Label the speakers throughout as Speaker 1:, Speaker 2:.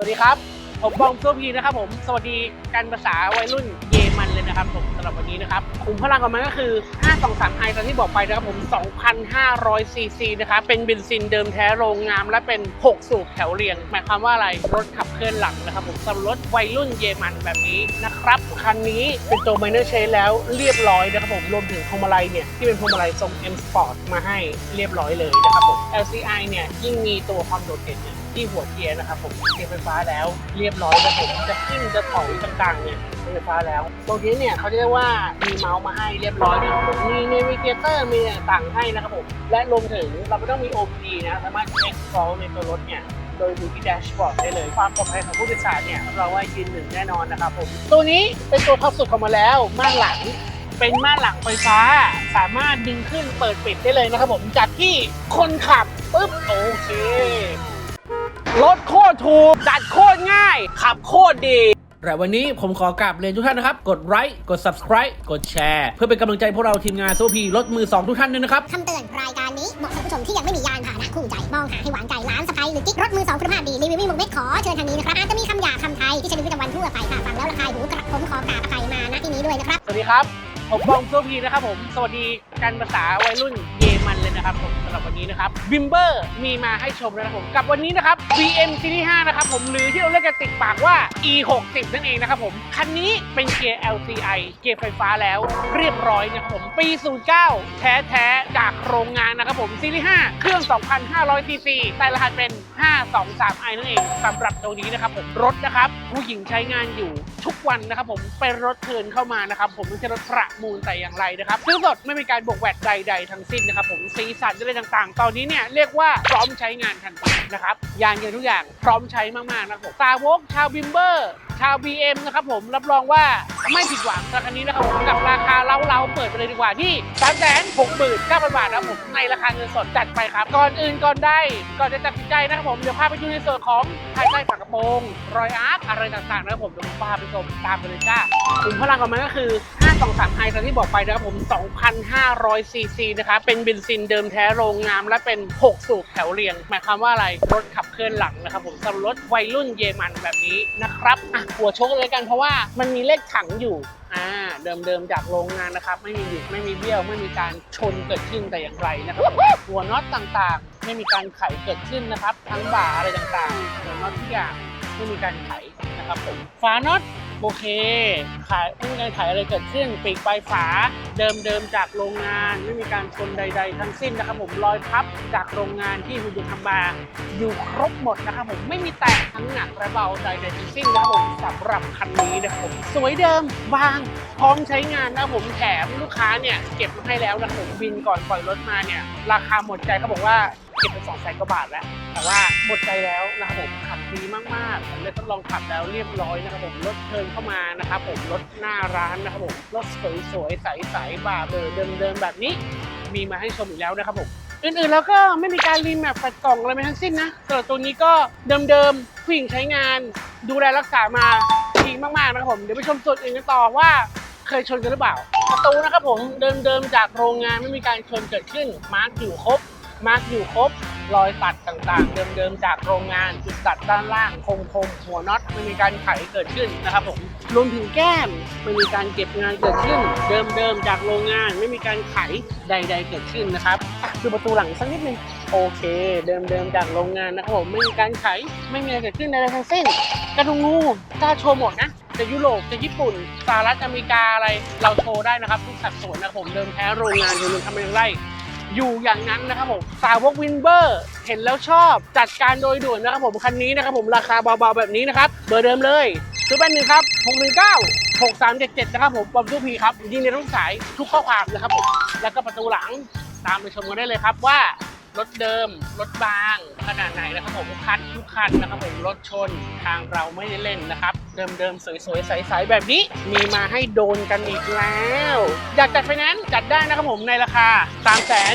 Speaker 1: สวัสดีครับ ผมบอมโซพีนะครับผม สวัสดีการภาษาวัยรุ่นเย มันเลยนะครับผมสำหรับวันนี้นะครับขุมพลังของมันก็คือ 523ไอตอนที่บอกไปนะครับผม 2,500ซีซีนะครับเป็นเบนซินเดิมแท้โรงงาม และเป็น 6 สูบแถวเรียง หมายความว่าอะไรรถขับเคลื่อนหลังนะครับผมสำหรับรถวัยรุ่นเยมันแบบนี้นะครับคันนี้เป็นตัว minor change แล้วเรียบร้อยนะครับผมรวมถึงพวงมาลัยเนี่ยที่เป็นพวงมาลัยทรง M Sport มาให้เรียบร้อยเลยนะครับผม LCI เนี่ยยิ่งมีตัวความโดดเด่นเนี่ยที่หัวเกียร์นะครับผมเกียร์ไฟฟ้าแล้วเรียบร้อยนะครับผมจะขึ้นจะถอยต่างๆเนี่ยป็นไฟฟ้าแล้ว ตรงนี้เนี่ยเขาเรียกว่ามีเมาส์มาให้เรียบร้อยนะครับผมมีเนวิเกเตอร์มีต่างให้นะครับผมและรวมถึงเราไม่ต้องมี OBD นะสามารถเช็คฟอลในตัวรถเนี่ยโดยดูที่แดชบอร์ดได้เลย ความปลอดภัยของผู้โดยสารเนี่ยเราว่ายืนหนึ่งแน่นอนนะครับผมตัวนี้เป็นตัวท็อปสุดของมาแล้วม่านหลังเป็นม่านหลังไฟฟ้า สามารถดึงขึ้นเปิดปิดได้เลยนะครับผมจากที่คนขับปุ๊บโอเครถโคตรถูกจัดโคตรง่าย ขับโคตรดี แต่วันนี้ผมขอกราบเรียนทุกท่านนะครับ กดไลค์กด subscribe กดแชร์ เพื่อเป็นกำลังใจพวกเราทีมงานโซพีรถมือ 2 ทุกท่านด้วยนะครับ
Speaker 2: คำเตือนรายการนี้เหมาะสำหรับผู้ชมที่ยังไม่มียานพาหนะคู่ใจ มองหาให้หวานใจร้านสไปหรือกิ๊กรถมือสองคุณภาพดี รีวิวไม่หมกเม็ดขอเชิญทางนี้นะครับ อาจจะมีคำหยาบคำไทยที่ใช้ในชีวิตประจำวันทั่วไปค่ะฟังแล้วระคายหูกระผมขอกราบอภัยมาณที่นี้ด้วยนะครับ
Speaker 1: สวัสดีครับ ผมบอมโซพีนะครับผม สวัสดีกันภาษาวัยรุ่นเยมันเลยนะครับผมสำหรับ วิมเบอร์มีมาให้ชมแล้วนะครับผมกับวันนี้นะครับ BM Series 5นะครับผมหรือที่เราเรียกกันติดปากว่า E 6 0 นั่นเองนะครับผมคันนี้เป็นเกียร์ LCI เกียร์ไฟฟ้าแล้วเรียบร้อยนะครับผมปี 09 แท้แท้ๆจากโรงงานนะครับผม Series 5 เครื่อง 2,500ซีซีแต่รหัสเป็น 523i นั่นเองสำหรับตัวนี้นะครับผมรถนะครับผู้หญิงใช้งานอยู่ทุกวันนะครับผมเป็นรถเทินเข้ามานะครับผมไม่ใช่รถประมูลแต่อย่างไรนะครับซื้อสดไม่มีการบวกแวดใด ๆทั้งสิ้นนะครับผมสีสันอะไรต่างๆ ตอนนี้เนี่ยเรียกว่าพร้อมใช้งานทันทีนะครับยางเยนทุกอย่างพร้อมใช้มากๆนะครับสาวกชาวบิมเบอร์ ชาว BM นะครับผมรับรองว่าไม่ผิดหวังรับคันนี้นะครับผมกับราคาเล้าๆเปิดไปเลยดีกว่าที่ 3 6 9 0 0 0 บาทนะครับผมในราคาเงินสดจัดไปครับ ก่อนอื่นก่อนได้ก่อนจะตัดสินใจนะครับผมเดี๋ยวพาไปดูในส่วนของภายใต้ฝากระโปรงรอยอาร์คอะไรต่างๆนะครับผมเดี๋ยวพาไปชมตามไปเลยจ้าขุมพลังของมันก็คือ 523 ไฮตอนที่บอกไปนะครับผม 2,500 ซีซีนะครับเป็นเบนซินเดิมแท้โรงงามและเป็น 6 สูบแถวเรียง หมายความว่าอะไรรถขับเคลื่อนหลังนะครับผมสำหรับรถวัยรุ่นเยมันแบบนี้นะครับอะหัวโชกเลยกันเพราะว่ามันมีเลขถังอยู่อ่าเดิมๆจากโรงงานนะครับ ไม่มีหยุดไม่มีเบี้ยว ไม่มีการชนเกิดขึ้นแต่อย่างไรนะครับหัวน็อตต่างๆ ไม่มีการไขเกิดขึ้นนะครับ ทั้งบ่าอะไรต่างๆหัวน็อตทุกอย่างไม่มีการไขนะครับผมฝาน็อตโอเคขายไม่มีการไขอะไรเกิดขึ้นปีกปลายฝา เดิมๆจากโรงงานไม่มีการชนใด ๆ ทั้งสิ้นนะครับผมรอยพับจากโรงงานที่หุ่นยนต์ทำมาอยู่ครบหมดนะครับผมไม่มีแตกทั้งหนักและเบาใดๆทั้งสิ้นนะครับผมสำหรับคันนี้นะครับผมสวยเดิมบางพร้อมใช้งานนะครับผมแถมลูกค้าเนี่ยเก็บมาให้แล้วนะครับผมบินก่อนปล่อยรถมาเนี่ยราคาหมดใจเขาบอกว่าเก็บไปสองแสนกว่าบาทแล้ว แต่ว่าหมดใจแล้วนะครับผมขับดีมากๆผมเลยทดลองขับแล้วเรียบร้อยนะครับผมรถเทิร์นเข้ามานะครับผมรถหน้าร้านนะครับผมรถสวยๆใสๆบ่าเบอร์เดิมๆแบบนี้ มีมาให้ชมอีกแล้วนะครับผมอื่นๆแล้วก็ไม่มีการรีแมปแฟดกล่องอะไรไปทั้งสิ้นนะสำหรับตัวนี้ก็เดิมๆผู้หญิงใช้งาน ดูแลรักษามาดีมากๆนะครับผมเดี๋ยวไปชมส่วนอื่นกันต่อว่าเคยชนกันหรือเปล่า ประตูนะครับผมเดิมๆจากโรงงานไม่มีการชนเกิดขึ้นมาร์กอยู่ครบมาร์กอยู่ครบ รอยตัดต่างๆ เดิมๆจากโรงงานจุดตัดด้านล่างคงคมหัวน็อตไม่มีการไขเกิดขึ้นนะครับผมรวมถึงแก้มไม่มีการเก็บงานเกิดขึ้น เดิมๆจากโรงงานไม่มีการไขใด ๆ เกิดขึ้นนะครับดูประตูหลังสักนิดนึงโอเค เดิมๆจากโรงงานนะครับผมไม่มีการไขไม่มีอะไรเกิดขึ้นใดๆทั้งสิ้นกระดุงงูกล้าโชว์หมดนะจะยุโรปจะญี่ปุ่นสหรัฐอเมริกาอะไรเราโชว์ได้นะครับทุกสัดส่วนนะผมเดิมแท้โรงงานอยู่นึงทำเป็นไร อยู่อย่างนั้นนะครับผมสาวกวินเบอร์เห็นแล้วชอบจัดการโดยด่วนนะครับผมคันนี้นะครับผมราคาเบาๆแบบนี้นะครับเบอร์เดิมเลยซื้อแป้นหนึ่งครับ619 6377 นะครับผมปอมทูพีครับยิงในทุกสายทุกข้อความนะครับผมแล้วก็ประตูหลังตามไปชมกันได้เลยครับว่า รถเดิม รถบาง ขนาดไหนนะครับผมคัดทุกคันนะครับผมรถชนทางเราไม่ได้เล่นนะครับ เดิมๆ สวยๆ ใสๆ แบบนี้ มีมาให้โดนกันอีกแล้ว อยากจัดไฟแนนซ์จัดได้นะครับผมในราคา 3 0 0 0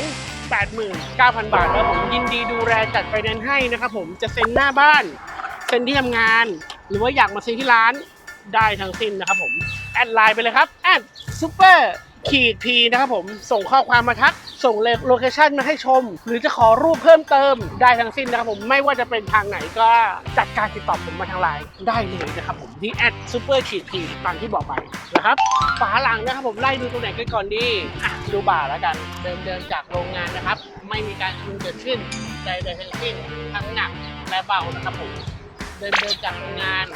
Speaker 1: 0 89,000 บาทแล้วผมยินดีดูแลจัดไฟแนนซ์ให้นะครับผมจะเซ็นหน้าบ้าน เซ็นที่ทำงาน หรือว่าอยากมาซื้อที่ร้านได้ทั้งสิ้นนะครับผม แอดไลน์ไปเลยครับแอดซูเปอร์ ขีดพีนะครับผมส่งข้อความมาทัก ส่งโลเคชันมาให้ชม หรือจะขอรูปเพิ่มเติมได้ทั้งสิ้นนะครับผมไม่ว่าจะเป็นทางไหนก็จัดการติดต่อผมมาทางไลน์ได้เลยนะครับผมที่แอดซูเปอร์ขีดทีตามที่บอกไปนะครับฝาหลังนะครับผมไล่ดูตรงไหนกันก่อนดีอะดูบ่าแล้วกันเดิมเดิมๆจากโรงงานนะครับ ไม่มีการชุนเกิดขึ้นใดๆทั้งสิ้นทั้งหนักและเบานะครับผม เดินเดินจากโรงงาน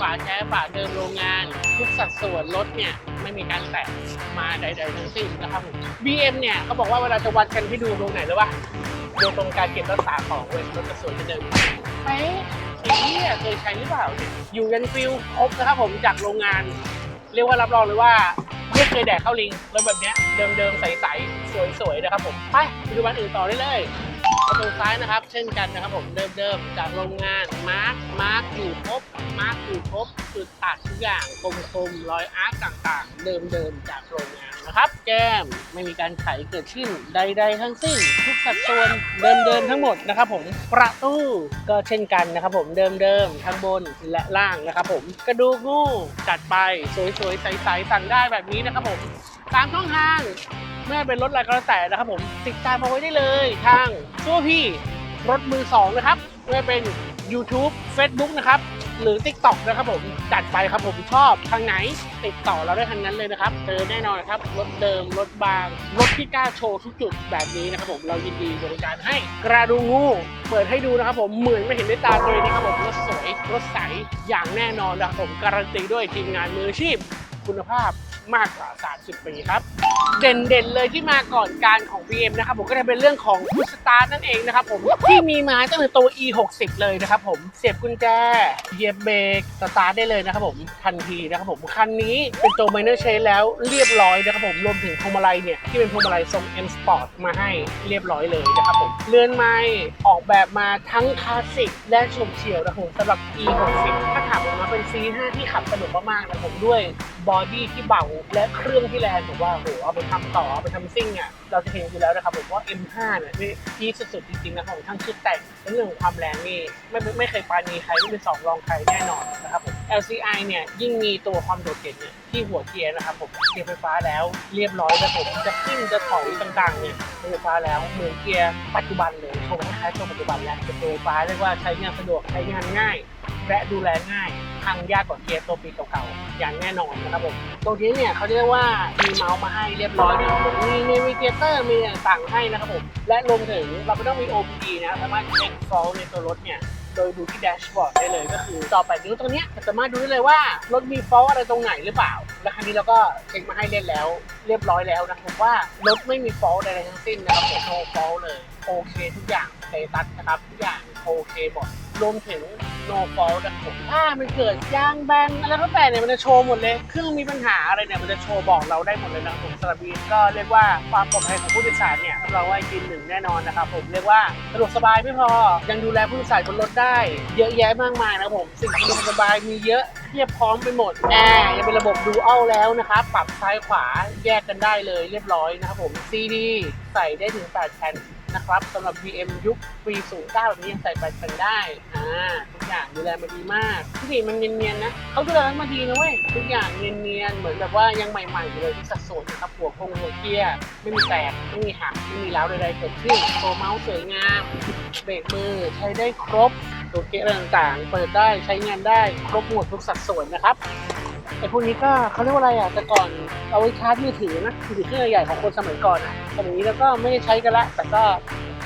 Speaker 1: ฝาแท้ฝาเดิมโรงงาน ทุกสัดส่วนรถเนี่ยไม่มีการแตะมาใดๆทั้งสิ้นนะครับผม BM เนี่ยเขาบอกว่าเวลาจะวัดกันที่ดูตรงไหนหรือวะดูตรงการเก็บรักษาของเว้ยรถจะสวยจะเดิมไหมไอ้เนี่ยเคยใช้หรือเปล่าเนี่ยอยู่ยันฟิลครบนะครับผมจากโรงงาน เรียกว่ารับรองเลยว่าไม่เคยแดกข้าลิงรถแบบเนี้ยเดิมๆใสๆสวยๆนะครับผมไปไปดูวันอื่นต่อได้เลย ประตูซ้ายนะครับ เช่นกันนะครับผมเดิมๆจากโรงงานมาร์คมาร์คอยู่ครบมาร์คอยู่ครบจุดตัดทุกอย่างคมๆรอยอาร์คต่างๆ เดิมๆจากโรงงานนะครับ แก้มไม่มีการไขเกิดขึ้นใด ๆ ทั้งสิ้น ทุกสัดส่วนเดิมๆทั้งหมดนะครับผมประตูก็เช่นกันนะครับผมเดิมๆทั้งบนและล่างนะครับผมกระดูกงูจัดไปสวยๆใสๆสั่งได้แบบนี้นะครับผมตามช่องทาง ไม่ว่าเป็นรถอะไรก็แล้วแต่นะครับผมติดตามมาไว้ได้เลยทางสู้พี่รถมือสองนะครับไม่ว่าเป็น YouTube Facebook นะครับ หรือ TikTok นะครับผมจัดไปครับผมชอบทางไหน ติดต่อเราได้ทางนั้นเลยนะครับเจอแน่นอนครับ รถเดิม รถบาง รถที่กล้าโชว์ทุกจุดแบบนี้นะครับผมเรายินดีบริการให้กระดูงูเปิดให้ดูนะครับผมเหมือนไม่เห็นด้วยตาตัวเองนะครับผมรถสวยรถใสอย่างแน่นอนนะครับผมการันตีด้วยทีมงานมืออาชีพคุณภาพ มากกว่า 30 ปีครับ เด่นๆเลยที่มาก่อนการของ BM นะครับผมก็จะเป็นเรื่องของพุชสตาร์นั่นเองนะครับผมที่มีมาตั้งแต่ตัว E60 เลยนะครับผมเสียบกุญแจเหยียบเบรกสตาร์ทได้เลยนะครับผมทันทีนะครับผมคันนี้เป็นตัว minor change แล้วเรียบร้อยนะครับผมรวมถึงพวงมาลัยเนี่ยที่เป็นพวงมาลัยทรง M Sport มาให้เรียบร้อยเลยนะครับผมเรือนไม้ออกแบบมาทั้งคลาสสิกและชมเฉียวนะครับผมสำหรับ E60 ถ้าถามผมนะเป็น C5 ที่ขับสนุกมากๆนะผมด้วย บอดี้ที่เบาและเครื่องที่แรงผมว่าโหเอาไปทำต่อเอาไปทำซิ่งอะเราจะเห็นอยู่แล้วนะครับผมว่า M5 เนี่ยนี่ที่สุดๆจริงๆนะผมทั้งชุดแต่งและเรื่องของความแรงนี่ไม่ไม่เคยปาณีใครไม่เป็นสองรองใครแน่นอนนะครับผม LCI เนี่ยยิ่งมีตัวความโดดเด่นเนี่ยที่หัวเกียร์นะครับผมเกียร์ไฟฟ้าแล้วเรียบร้อยแล้วผมจะขึ้นจะถอยต่างๆเนี่ยเป็นไฟฟ้าแล้วเหมือนเกียร์ปัจจุบันเลยโชว์คล้ายๆตัวปัจจุบันแล้วเป็นตัวไฟฟ้าเรียกว่าใช้งานสะดวกใช้งานง่าย และดูแลง่ายทางยากกว่าเกียร์ตัวปีเก่าๆอย่างแน่นอนนะครับผมตรงนี้เนี่ยเขาเรียกว่ามีเมาส์มาให้เรียบร้อยรับผมมีเนวิเกเตอร์มีต่างให้นะครับผมและรวมถึงเราไม่ต้องมี OBD นะสามารถเช็คฟอลในตัวรถเนี่ยโดยดูที่แดชบอร์ดได้เลยก็คือจอแปดนิ้วตรงนี้ยสามารถดูได้เลยว่ารถมีฟอลอะไรตรงไหนหรือเปล่า และคันนี้เราก็เช็คมาให้เล่นแล้ว เรียบร้อยแล้วนะผมว่ารถไม่มีฟอลใดๆทั้งสิ้นนะครับผมโนฟอลเลยโอเคทุกอย่างเตตัสนะครับทุกอย่างโอเคหมดรวมถึง no fault นะครับผมถ้ามันเกิดยางแบนอะไรก็แต่เนี่ยมันจะโชว์หมดเลย เครื่องมีปัญหาอะไรเนี่ยมันจะโชว์บอกเราได้หมดเลยนะผมสรับบีมก็เรียกว่าความปลอดภัยของผู้โดยสารเนี่ยเราว่ายืนหนึ่งแน่นอนนะครับผมเรียกว่าสะดวกสบายไม่พอ ยังดูแลผู้โดยสารบนรถได้ เยอะแยะมากมายนะผมสิ่งที่สบายมีเยอะเทียบพร้อมไปหมดแอร์ยังเป็นระบบดูอัลแล้วนะครับปรับซ้ายขวาแยกกันได้เลยเรียบร้อยนะครับผม CD ใส่ได้ถึง8แผ่น นะครับสำหรับ VM ยุคปี09แบบนี้ยังใส่ไปกันได้อ่าทุกอย่างดูแลมาดีมากที่นี่มันเนียนๆนะเขาดูแลมาดีนะเว้ยทุกอย่างเนียนๆเหมือนแบบว่ายังใหม่ๆอยู่เลยที่สัดส่วนนะครับหัวคงหัวเกียร์ไม่มีแตกไม่มีหักไม่มีร้าวใดๆเกิดขึ้นตัวเมาส์สวยงามเบรกมือใช้ได้ครบตัวเกียร์อะไรต่างๆ เปิดได้ใช้งานได้ครบหมดทุกสัดส่วนนะครับไอ้พวกนี้ก็เขาเรียกว่าอะไรอะแต่ก่อนเอาไว้ชาร์จมือถือนะมือถือเครื่องใหญ่ของคนสมัยก่อนอะ สมัยนี้แล้วก็ไม่ได้ใช้กันละแต่ก็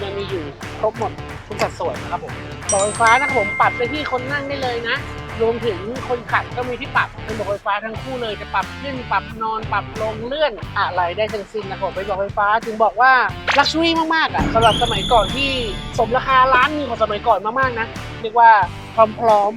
Speaker 1: ยังมีอยู่ครบหมดทุกสัดส่วนนะครับผมบอกไฟฟ้านะครับผมปรับไปที่คนนั่งได้เลยนะ รวมถึงคนขับก็มีที่ปรับเป็นบอกไฟฟ้าทั้งคู่เลยจะปรับขึ้นปรับนอนปรับลงเลื่อนอะไรได้ทั้งสิ้นนะครับผมเป็นบอกไฟฟ้าจึงบอกว่าลักชัวรี่มากๆอะสำหรับสมัยก่อนที่สมราคาล้านนึงของสมัยก่อนมากๆนะเรียกว่าความพร้อม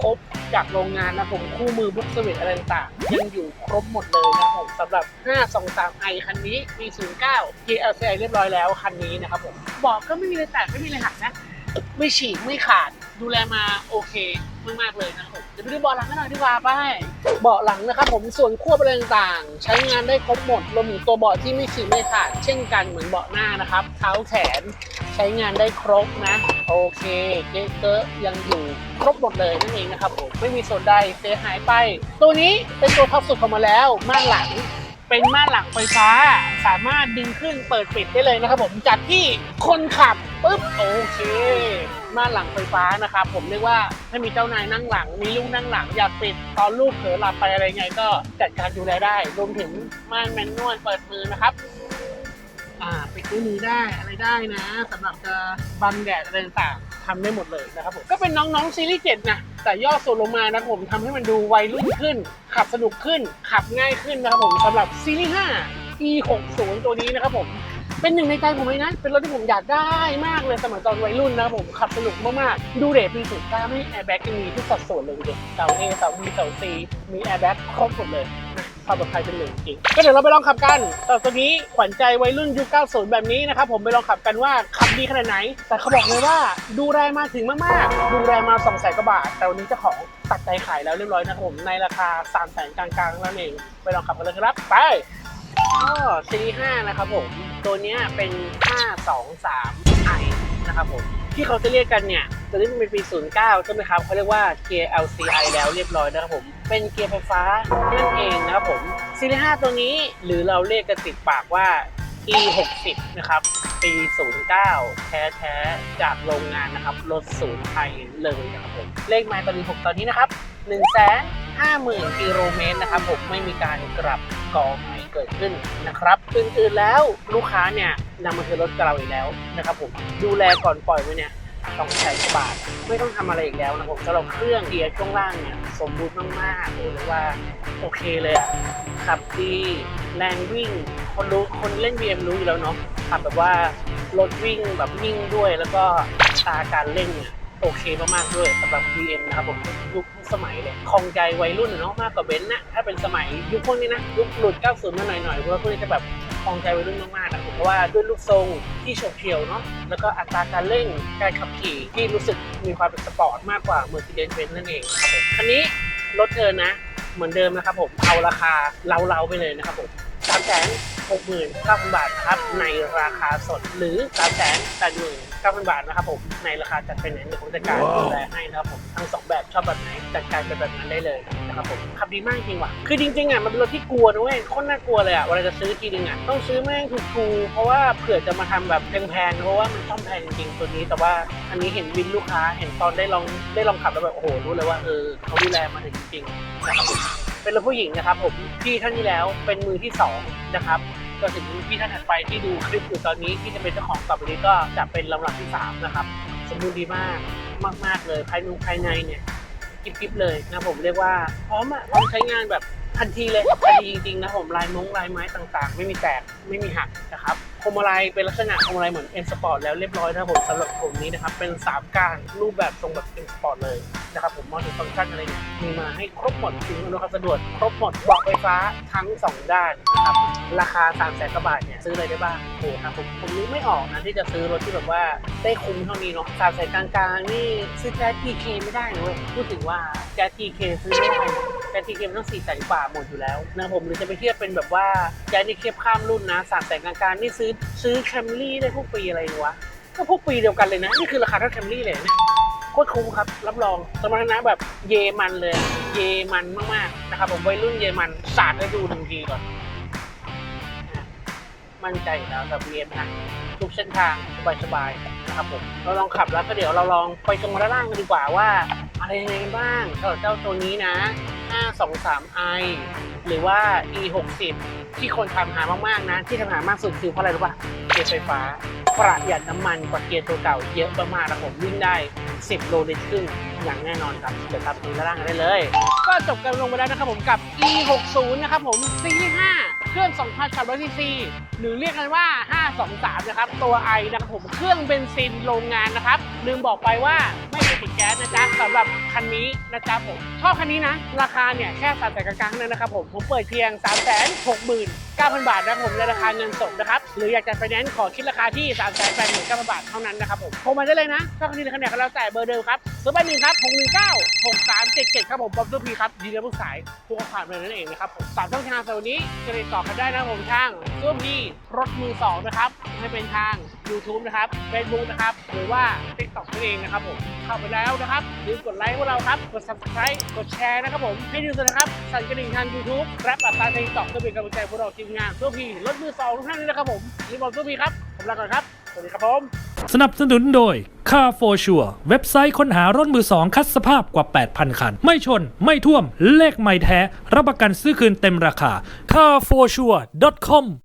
Speaker 1: ครบๆ จากโรงงานนะผมคู่มือบุ๊กสวิตอะไรต่างๆยังอยู่ครบหมดเลยนะผมสำหรับ 523i คันนี้ปี09 GLCI เรียบร้อยแล้วคันนี้นะครับผมเบอกก็ไม่มีอะไรแตกไม่มีอะไรหักนะ ไม่ฉีกไม่ขาดดูแลมาโอเคมากๆเลยนะครับผมเดี๋ยวไปดูเบาะหลังกันหน่อยดีกว่าไปเบาะหลังนะครับผมส่วนควบอะไรต่างๆ ใช้งานได้ครบหมดรวมถึงตัวเบาะที่ไม่ฉีกไม่ขาด เช่นกันเหมือนเบาะหน้านะครับเท้าแขนใช้งานได้ครบนะ โอเคเก๊เกอยังอยู่ครบหมดเลยนั่นเองนะครับผมไม่มีส่วนใดเสียหายไป ตัวนี้เป็นตัวท็อปสุดของมาแล้วม่านหลังเป็นม่านหลังไฟฟ้า สามารถดึงขึ้นเปิดปิดได้เลยนะครับผมจากที่คนขับปุ๊บโอเคม่านหลังไฟฟ้านะครับผมเรียกว่าถ้ามีเจ้านายนั่งหลัง มีลูกนั่งหลังอยากปิดตอนลูกเผลอหลับไปอะไรไง ก็จัดการดูแลได้ รวมถึงม่านแมนนวลเปิดมือนะครับ อ่าปิดด้วยมือได้อะไรได้นะสำหรับจะบังแดดอะไรต่างๆทำได้หมดเลยนะครับผมก็เป็นน้องๆซีรีส์เจ็ดนะแต่ย่อส่วนลงมานะครับผมทำให้มันดูวัยรุ่นขึ้น ขับสนุกขึ้น ขับง่ายขึ้นนะครับผมสำหรับซีรีส์5 e 6 0 ตัวนี้นะครับผมเป็นหนึ่งในใจผมเลยนะ เป็นรถที่ผมอยากได้มากเลยสมัยตอนวัยรุ่นนะครับผมขับสนุกมากๆ ดูเรทปีสุดก้าไม่แอร์แบ็กยังมีทุกสัดส่วนเลยเดูดิเสา A เสา B เสา C มีแอร์แบ็กครบหมดเลยนะ ความปลอดภัยเป็นหนึ่งจริง ก็เดี๋ยวเราไปลองขับกัน ต่อตัวนี้ขวัญใจวัยรุ่นยุค 90 แบบนี้นะครับผมไปลองขับกันว่าขับดีขนาดไหน แต่เขาบอกเลยว่าดูแลมาถึงมากๆ ดูแลมา2 0 0 0 0กว่าบาท แต่วันนี้เจ้าของตัดใจขายแล้วเรียบร้อยนะครับผมในราคา3 0 0 0 0 0กลางๆนั่นเอง ไปลองขับกันเลยครับ ไปก็ซีรีส์5นะครับผม ตัวเนี้ยเป็น 523 i นะครับผม ที่เขาจะเรียกกันเนี่ยตัวนี้มันเป็นปี 09 ใช่ไหมครับเขาเรียกว่าเกียร์ LCI แล้วเรียบร้อยนะครับผม เป็นเกียร์ไฟฟ้านั่นเองนะครับผมซีรีส์5ตัวนี้หรือเราเรียกกันติดปากว่า e 6 0 นะครับปี 09 แท้ๆ จากโรงงานนะครับ รถศูนย์ไทยเลยนะครับผม เลขไมล์ตอนนี้ 6 ตอนนี้นะครับ 1 5 0 0 0 0 กิโลเมตรนะครับผม ไม่มีการกลับกองไเกิดขึ้นนะครับอื่นๆแล้วลูกค้าเนี่ยนำมาซื้อรถกับเราอีกแล้วนะครับผมดูแลก่อนปล่อยไว้เนี่ยสองแสนกว่าบาท ไม่ต้องทำอะไรอีกแล้วนะครับผมสำหรับเครื่องเกียร์ช่วงล่างเนี่ยสมบูรณ์มากๆเลยเรียกว่าโอเคเลยอะขับดีแรงวิ่ง คนรู้คนเล่น BM รู้อยู่แล้วเนาะขับแบบว่ารถวิ่งแบบวิ่งด้วยแล้วก็ตาการเล่นเนี่ยโอเคมากๆด้วยสำหรับ BM นะครับผมยุคสมัยเลยคลองใจวัยรุ่นเนาะมากกว่าเบนซ์นะถ้าเป็นสมัย ยุคพวกนี้นะยุคหลุด 90 มาหน่อยๆเพราะว่าพวกนี้จะแบบคลองใจวัยรุ่นมากๆนะผมเพราะว่าด้วยลูกทรงที่โฉบเฉี่ยวเนาะแล้วก็อัตราการเร่งการขับขี่ที่รู้สึกมีความเป็นสปอร์ตมากกว่า Mercedes-Benz นั่นเองครับผมคันนี้รถเธอนะ เหมือนเดิมนะครับผมเอาราคาเล้าๆไปเลยนะครับผม 3 6 9 0 0 0 บาทนะครับในราคาสดหรือ 3 8 9 0 0 0 บาทนะครับผมในราคาจัดเป็นเดี๋ยวผมจัดการดูแลให้นะครับผมทั้งสองแบบชอบแบบไหนจัดการเป็นแบบนั้นได้เลยนะครับผมขับดีมากจริงว่ะคือจริงๆอะมันเป็นรถที่กลัวนะเว้ยโคตรน่ากลัวเลยอะเวลาจะซื้อทีนึงอะต้องซื้อแม่งถูกๆเพราะว่าเผื่อจะมาทำแบบแพงๆเพราะว่ามันต้องแพงจริงๆตัวนี้ แต่ว่าอันนี้เห็นวินลูกค้าเห็นตอนได้ลองได้ลองขับแล้วแบบโอ้โหรู้เลยว่าเออเขาดูแลมาถึงจริงๆนะครับผม เป็นรถผู้หญิงนะครับผมพี่ท่านที่แล้วเป็นมือที่สองนะครับก็ถึงพี่ท่านถัดไปที่ดูคลิปอยู่ตอนนี้ที่จะเป็นเจ้าของต่อไปนี้ก็จะเป็นลำดับที่สามนะครับสมบูรณ์ดีมากมาก ๆ เลยภายในภายในเนี่ยกิ๊บๆเลยนะผมเรียกว่าพร้อมอะพร้อมใช้งานแบบทันทีเลยทันทีจริงๆนะผมลายมงลายไม้ต่างๆ ไม่มีแตกไม่มีหักนะครับ พวงมาลัยเป็นลักษณะพวงมาลัยเหมือน M Sport แล้วเรียบร้อยนะครับผมสำหรับผมนี้นะครับ เป็นสามก้านรูปแบบทรงแบบ M Sport เลยนะครับผมมอเตอร์ฟังก์ชันอะไรเนี่ยมีมาให้ครบหมดถึงอำนวยความสะดวกครบหมดบอกไฟฟ้าทั้ง 2 ด้านนะครับราคา3ามแสนกว่าบาทเนี่ยซื้ออะไรได้บ้างโอ้ครับผมผมนึกไม่ออกนะที่จะซื้อรถที่แบบว่าได้คุ้มเท่านี้เนาะสามแสนกลางๆนี่ซื้อแจ๊สทีเคไม่ได้นะเว้ยพูดถึงว่าแจ๊สทีเคซื้อไม่ได้ นะแจ๊สทีเคมันต้องสี่แสนกว่าหมดอยู่แล้วนะผมหรือจะไปเทียบเป็นแบบว่าแจ๊สทีเคข้ามรุ่นนะสามแสนกลางๆนี่ซื้อซื้อแคมรี่ได้พวกปีอะไรวะก็พวกปีเดียวกันเลยนะ นี่คือราคาเท่าแคมรี่เลยนะโคตรคุ้มครับ รับรองสมรรถนะแบบเยมันเลย เยมันมากๆนะครับผมวัยรุ่นเยมันสาดให้ดูหนึ่งทีก่อนมั่นใจแล้วกับ BM นะทุกเส้นทางสบายๆนะครับผมเราลองขับแล้วก็เดี๋ยวเราลองไปตรงด้านล่างกันดีกว่าว่า อะไรยังไงบ้างสำหรับเจ้าตัวนี้นะ 523i หรือว่า e 6 0 ที่คนทำหามากๆนะ ที่ทำหามากสุดคือเพราะอะไรรู้ป่ะเกียร์ไฟฟ้า ประหยัดน้ำมันกว่าเกียร์ตัวเก่าเยอะมากๆนะผมวิ่งได้ 10 โลลิตรครึ่งอย่างแน่นอนครับเดี๋ยวครับดูด้านล่างกันได้เลย ก็จบกันลงไปแล้วนะครับผมกับ e 6 0 นะครับผมซีรีส์5เครื่อง 2,300 ซีซี หรือเรียกกันว่า 523 นะครับ ตัว i นะครับผมเครื่องเบนซินโรงงานนะครับ ลืมบอกไปว่าไม่ได้ติดแก๊สนะจ๊ะสำหรับคันนี้นะจ๊ะผม ชอบคันนี้นะ ราคาเนี่ยแค่สามแสนกลางๆเนั้นนะครับผม ผมเปิดเพียง 3 6 9 0 0 0บาทนะครับผมในราคาเงินสดนะครับ หรืออยากจะไฟแนนซ์ขอคิดราคาที่3 8 9 0 0 0บาทเท่านั้นนะครับผมโทรมาได้เลยนะถ้าคันนี้ในคะแนนก็แล้วแต่เบอร์เดิมครับศูนย์แปดหนึ่งครับหกหนึ่งเก้าหกสามเจ็ด077ครับผมบอมเตอร์พีครับยินดีรับผู้สายผู้ขับผ่านเลยนั่นเองนะครับผมสามช่องทางสำหรับวันนี้จะติดต่อกันได้นะผมทางซูมพีรถมือสองนะครับให้เป็นทาง YouTube นะครับ Facebook นะครับ หรือว่า TikTok นั่นเองนะครับผม เข้าไปแล้วนะครับอย่าลืมกดไลค์พวกเราครับ กด Subscribe กดแชร์นะครับผม ให้ดูด้วยนะครับ สั่นกระดิ่งทาง YouTube และปัดตามทาง TikTok เพื่อเป็นกำลังใจพวกเราทีมงานซูมพีรถมือสองทุกท่านนะครับผมมนี่บอกซูมพีครับ ผมลาก่อนครับ สวัสดีครับผม
Speaker 3: สนับสนุนโดย Car for Sure เว็บไซต์ค้นหารถมือสองคัดสภาพกว่า 8,000 คัน ไม่ชน ไม่ท่วม เลขไม่แท้ รับประกันซื้อคืนเต็มราคา carforsure.com